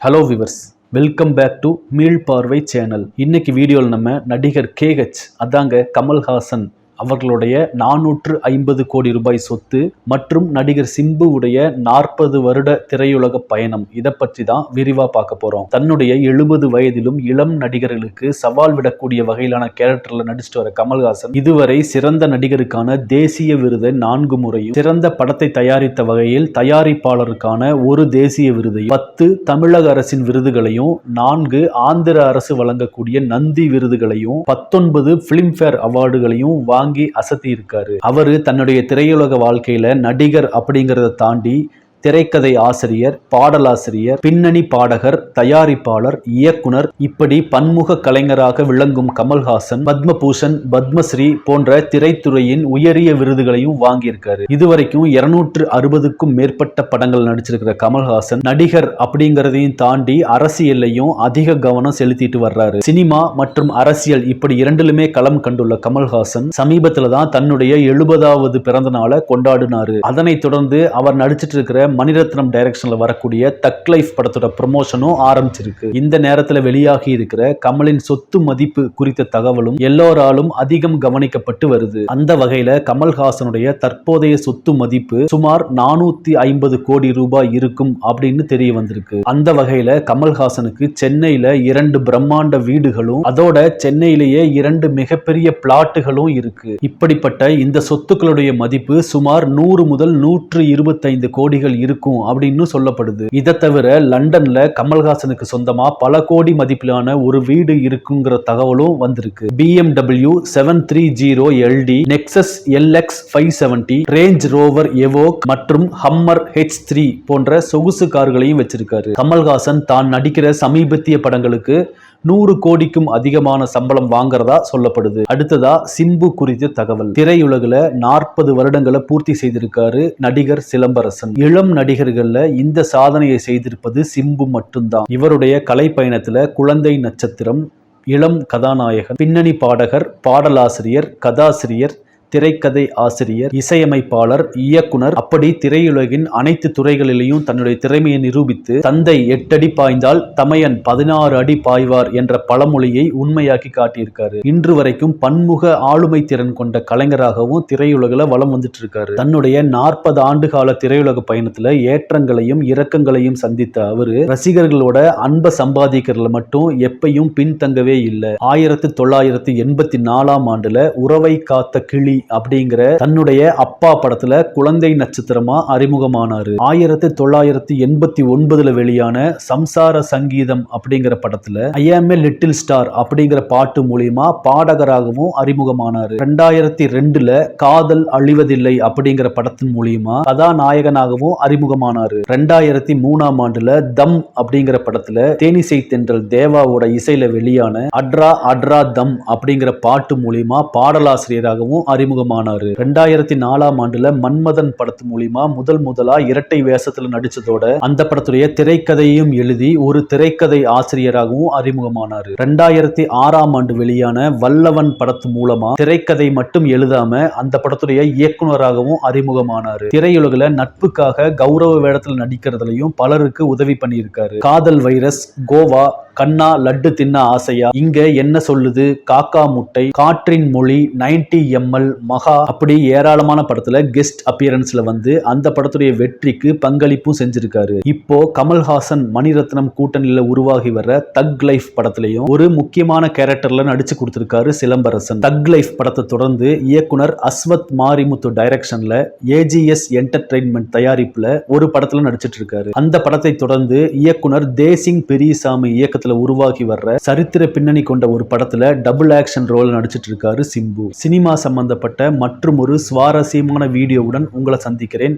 Hello viewers welcome back to Meel Paarvai channel இன்னைக்கு வீடியோவில் நம்ம நடிகர் கேஹெச் அதாங்க கமல்ஹாசன் அவர்களுடைய நானூற்று ஐம்பது கோடி ரூபாய் சொத்து மற்றும் நடிகர் சிம்பு உடைய நாற்பது வருட திரையுலக பயணம். இதை பற்றி தான் விரிவா பார்க்க போறோம். தன்னுடைய எழுபது வயதிலும் இளம் நடிகர்களுக்கு சவால் விடக்கூடிய வகையிலான கேரக்டர்ல நடிச்சிட்டு வர கமல்ஹாசன் இதுவரை சிறந்த நடிகருக்கான தேசிய விருதை நான்கு முறையும் சிறந்த படத்தை தயாரித்த வகையில் தயாரிப்பாளருக்கான ஒரு தேசிய விருதையும் பத்து தமிழக அரசின் விருதுகளையும் நான்கு ஆந்திர அரசு வழங்கக்கூடிய நந்தி விருதுகளையும் பத்தொன்பது பிலிம்பேர் அவார்டுகளையும் வாங்கி அசத்தி இருக்காரு அவரு தன்னுடைய திரையுலக வாழ்க்கையில நடிகர் அப்படிங்கறத தாண்டி திரைக்கதை ஆசிரியர் பாடலாசிரியர் பின்னணி பாடகர் தயாரிப்பாளர் இயக்குனர் இப்படி பன்முக கலைஞராக விளங்கும் கமல்ஹாசன் பத்மபூஷன் பத்மஸ்ரீ போன்ற திரைத்துறையின் உயரிய விருதுகளையும் வாங்கியிருக்காரு. இதுவரைக்கும் இருநூற்று அறுபதுக்கும் மேற்பட்ட படங்கள் நடிச்சிருக்கிற கமல்ஹாசன் நடிகர் அப்படிங்கிறதையும் தாண்டி அரசியல்லையும் அதிக கவனம் செலுத்திட்டு வர்றாரு. சினிமா மற்றும் அரசியல் இப்படி இரண்டிலுமே களம் கண்டுள்ள கமல்ஹாசன் சமீபத்துல தான் தன்னுடைய எழுபதாவது பிறந்த நாளை கொண்டாடினாரு. அதனைத் தொடர்ந்து அவர் நடிச்சிட்டு இருக்கிற மணிரத்னம் டைரக்ஷன்ல வரக்கூடிய தக் லைஃப் படத்தோட ப்ரொமோஷனும் ஆரம்பிச்சிருக்கு. இந்த நேரத்துல வெளியாகி இருக்கிற கமலின் சொத்து மதிப்பு குறித்த தகவலும் எல்லோராலும் அதிகம் கவனிக்கப்பட்டு வருது. அந்த வகையில கமல்ஹாசனுடைய தற்போதைய சொத்து மதிப்பு சுமார் நானூத்தி ஐம்பது கோடி ரூபாய் இருக்கும் அப்படின்னு தெரிய வந்திருக்கு. அந்த வகையில கமல்ஹாசனுக்கு சென்னையில இரண்டு பிரம்மாண்ட வீடுகளும் அதோட சென்னையிலேயே இரண்டு மிகப்பெரிய பிளாட்டுகளும் இருக்கு. இப்படிப்பட்ட இந்த சொத்துக்களுடைய மதிப்பு சுமார் நூறு முதல் நூற்று இருபத்தைந்து கோடிகள் இருக்கும் அப்படின்னு சொல்லப்படுது. இதை தவிர லண்டன்ல கமல்ஹாசனுக்கு சொந்தமா பல கோடி மதிப்பிலான ஒரு வீடு இருக்குங்கிற தகவலும் வந்திருக்கு. BMW seven three zero LD Lexus LX five seventy Range Rover Evoque மற்றும் ஹம்மர் ஹெச் த்ரீ போன்ற சொகுசு கார்களையும் வச்சிருக்காரு. கமல்ஹாசன் தான் நடிக்கிற சமீபத்திய படங்களுக்கு நூறு கோடிக்கும் அதிகமான சம்பளம் வாங்குறதா சொல்லப்படுது. அடுத்ததா சிம்பு குறித்த தகவல். திரையுலகில் நாற்பது வருடங்களை பூர்த்தி செய்திருக்காரு நடிகர் சிலம்பரசன். இளம் நடிகர்கள்ல இந்த சாதனையை செய்திருப்பது சிம்பு மட்டும்தான். இவருடைய கலை பயணத்துல குழந்தை நட்சத்திரம் இளம் கதாநாயகன் பின்னணி பாடகர் பாடலாசிரியர் கதாசிரியர் திரைக்கதை ஆசிரியர் இசையமைப்பாளர் இயக்குனர். அப்படி திரையுலகின் அனைத்து துறைகளிலேயும் தன்னுடைய திறமையை நிரூபித்து தந்தை எட்டடி பாய்ந்தால் தமையன் பதினாறு அடி பாய்வார் என்ற பழமொழியை உண்மையாக்கி காட்டியிருக்காரு. இன்று வரைக்கும் பன்முக ஆளுமை திறன் கொண்ட கலைஞராகவும் திரையுலகில் வலம் வந்துட்டு இருக்காரு தன்னுடைய நாற்பது ஆண்டு கால திரையுலக பயணத்துல ஏற்றங்களையும் இறக்கங்களையும் சந்தித்த அவரு ரசிகர்களோட அன்பை சம்பாதிக்கிறதுல மட்டும் எப்பையும் பின்தங்கவே இல்லை. ஆயிரத்தி தொள்ளாயிரத்தி எண்பத்தி நாலாம் ஆண்டுல உறவை காத்த கிளி அப்படிங்கிற தன்னுடைய அப்பா படத்துல குழந்தை நட்சத்திரமா அறிமுகமானாரு. ஆயிரத்தி தொள்ளாயிரத்தி எண்பத்தி ஒன்பதுல வெளியான சம்சார சங்கீதம் அப்படிங்கிற படத்துல ஐ ஆம் ஏ லிட்டில் ஸ்டார் அப்படிங்கிற பாட்டு மூலியமா பாடகராகவும் அறிமுகமானாரு. ரெண்டாயிரத்தி ரெண்டுல காதல் அழிவதில்லை அப்படிங்கிற படத்தின் மூலியமா கதாநாயகனாகவும் அறிமுகமானாரு. ரெண்டாயிரத்தி மூணாம் ஆண்டுல தம் அப்படிங்கிற படத்துல தேனிசை தென்றல் தேவாவோட இசையில வெளியான அட்ரா அட்ரா தம் அப்படிங்கிற பாட்டு மூலியமா பாடலாசிரியராகவும் அறிமுகமானார். ரெண்டாயிரத்தி நாலாம் ஆண்டுல மன்மதன் படத்து மூலியமா முதல் முதலா இரட்டை வேஷத்துல நடிச்சதோட அந்த படத்துடைய திரைக்கதையும் எழுதி ஒரு திரைக்கதை ஆசிரியராகவும் அறிமுகமானாரு. ரெண்டாயிரத்தி ஆறாம் ஆண்டு வெளியான வல்லவன் படத்து மூலமா திரைக்கதை மட்டும் எழுதாம அந்த படத்துடைய இயக்குனராகவும் அறிமுகமானாரு. திரையுலகில் நட்புக்காக கௌரவ வேடத்துல நடிக்கிறதுலயும் பலருக்கு உதவி பண்ணியிருக்காரு. காதல் வைரஸ் கோவா கண்ணா லட்டு தின்ன ஆசையா? இங்க என்ன சொல்லுது? காக்கா முட்டை காற்றின் மொழி நைன்டி எம்எல் மகா. அப்படி ஏராளமான படத்துல கெஸ்ட் அப்பியரன்ஸ்ல வந்து அந்த படத்துடைய வெற்றிக்கு பங்களிப்பும் செஞ்சிருக்காரு. இப்போ கமல்ஹாசன் மணிரத்னம் கூட்டணியில உருவாகி வர தக் லைஃப் படத்திலையும் ஒரு முக்கியமான கேரக்டர்ல நடிச்சு கொடுத்திருக்காரு சிலம்பரசன். தக் லைஃப் படத்தை தொடர்ந்து இயக்குனர் அஸ்வத் மாரிமுத்து டைரக்ஷன்ல ஏஜிஎஸ் என்டர்டைன்மெண்ட் தயாரிப்புல ஒரு படத்துல நடிச்சிட்டு இருக்காரு. அந்த படத்தை தொடர்ந்து இயக்குனர் தேசிங் பெரியசாமி இயக்கத்துல உருவாகி வர்ற சரித்திர பின்னணி கொண்ட ஒரு படத்துல டபுள் ஆக்ஷன் ரோல் நடிச்சிட்டு இருக்காரு சிம்பு. சினிமா சம்பந்தப்பட்ட மற்றும் ஒரு சுவாரஸ்யமான வீடியோவுடன் உங்களை சந்திக்கிறேன்.